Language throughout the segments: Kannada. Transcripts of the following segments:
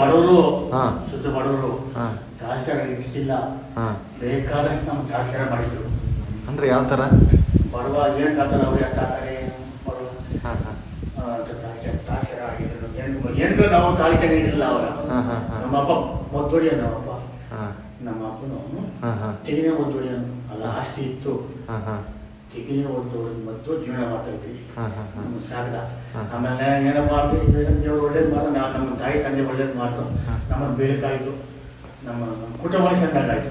ಬಡವರು. ಶುದ್ಧ ಬಡವರು. ಹಾಂ. ತಾಸ್ಕರ ಇಟ್ಟಿಲ್ಲ ಹಾಂ. ಬೇಕಾದಷ್ಟು ನಮ್ಮ ತಾಸ್ಕರ ಮಾಡಿದ್ರು. ಅಂದ್ರೆ ಯಾವ ತರ ಬಡವ ಏನ್ ಕಾತಾರೆ ಅವ್ರು ಯಾಕೆ ಕಾತಾರೆ ತಾಸ್ಕರ ಆಗಿದ್ರು ಏನು ಏನು ನಾವು ತಾಳಿಕೆನೇ ಇರಲಿಲ್ಲ ಅವರ. ನಮ್ಮಪ್ಪ ಮೊದ್ದೊಡಿಯ ನಮ್ಮಪ್ಪ. ನಮ್ಮ ಅಪ್ಪನು ತೆಗಿನೇ ಒದ್ದೊಡಿಯನು ಅಲ್ಲ ಆಸ್ತಿ ಇತ್ತು. ತೆಗಿನೇ ಒದ್ದೊಡಿ ಮತ್ತು ಜೀವನ ಮಾಡ್ತಾ ಇದ್ವಿ ನಮ್ಮ ಸಾಗದ. ಆಮೇಲೆ ಏನೋ ಮಾಡ್ದು ದೇವ್ರು ಒಳ್ಳೇದು ಮಾಡು ನಾವು ನಮ್ಮ ತಾಯಿ ತಂದೆ ಒಳ್ಳೇದು ಮಾಡ್ದು ನಮ್ಮ ನಮ್ಮ ನಮ್ಮ ಕುಟುಂಬ ಚೆಂದಾಗಾಯ್ತು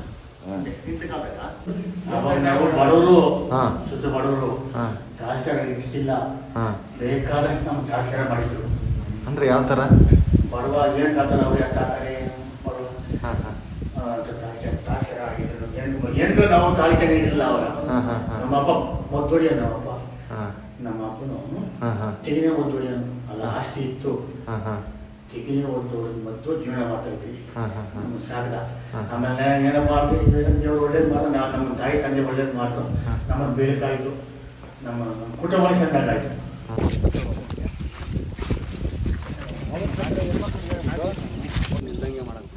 ಏನನ್ನ ನಾವು ಬಡವರು ಹಾಂ. ಶುದ್ಧ ಬಡವರು ಹಾಂ. ತಾಸ್ಕರ ಇಟ್ಟಿಲ್ಲ ಹಾಂ. ಬೇಕಾದಷ್ಟು ನಮ್ಮ ತಾಸ್ಕರ ಮಾಡಿದ್ರು. ಅಂದ್ರೆ ಯಾವ ಥರ? ಬಡವ ಏನು ಕಾತಾರೆ ಅವ್ರು ಯಾಕೆ ಕಾತಾರೆ ಬಡವ. ಹಾಂ ಹಾಂ. ತಾಸ್ಕರ ಆಗಿದ್ರು. ಏನು ಏನು ನಾವು ತಾಳಿಕೆನೇ ಇರಲಿಲ್ಲ ಅವರ ಹಾಂ ಹಾಂ ಹಾಂ. ನಮ್ಮಪ್ಪ ನಮ್ಮ ಅಪ್ಪನು ಹಾಂ ಹಾಂ. ತೆಗಿನೇ ಒದ್ದೊಡಿಯನು ಅಲ್ಲ ಆಸ್ತಿ ಇತ್ತು. ಹಾಂ ಹಾಂ. ತೆಗಿನೇ ಒಂದು ಮತ್ತು ಜೀವನ ಮಾಡ್ತಾ ಇದ್ವಿ ಹಾಂ ಹಾಂ ಹಾಂ. ನಮ್ಮ. ಆಮೇಲೆ ಏನಪ್ಪ ಮಾಡ್ದು ದೇವ್ರು ಒಳ್ಳೇದು ಮಾಡು ನಾವು ನಮ್ಮ ತಾಯಿ ತಂದೆ ಒಳ್ಳೇದು ಮಾಡ್ದು. ನಮ್ಮ ಬೇಕಾಯಿತು. ನಮ್ಮ ಕುಟುಂಬ ಚೆಂದಾಗಾಯ್ತು ನಿಲ್ದಂಗೆ ಮಾಡಂತ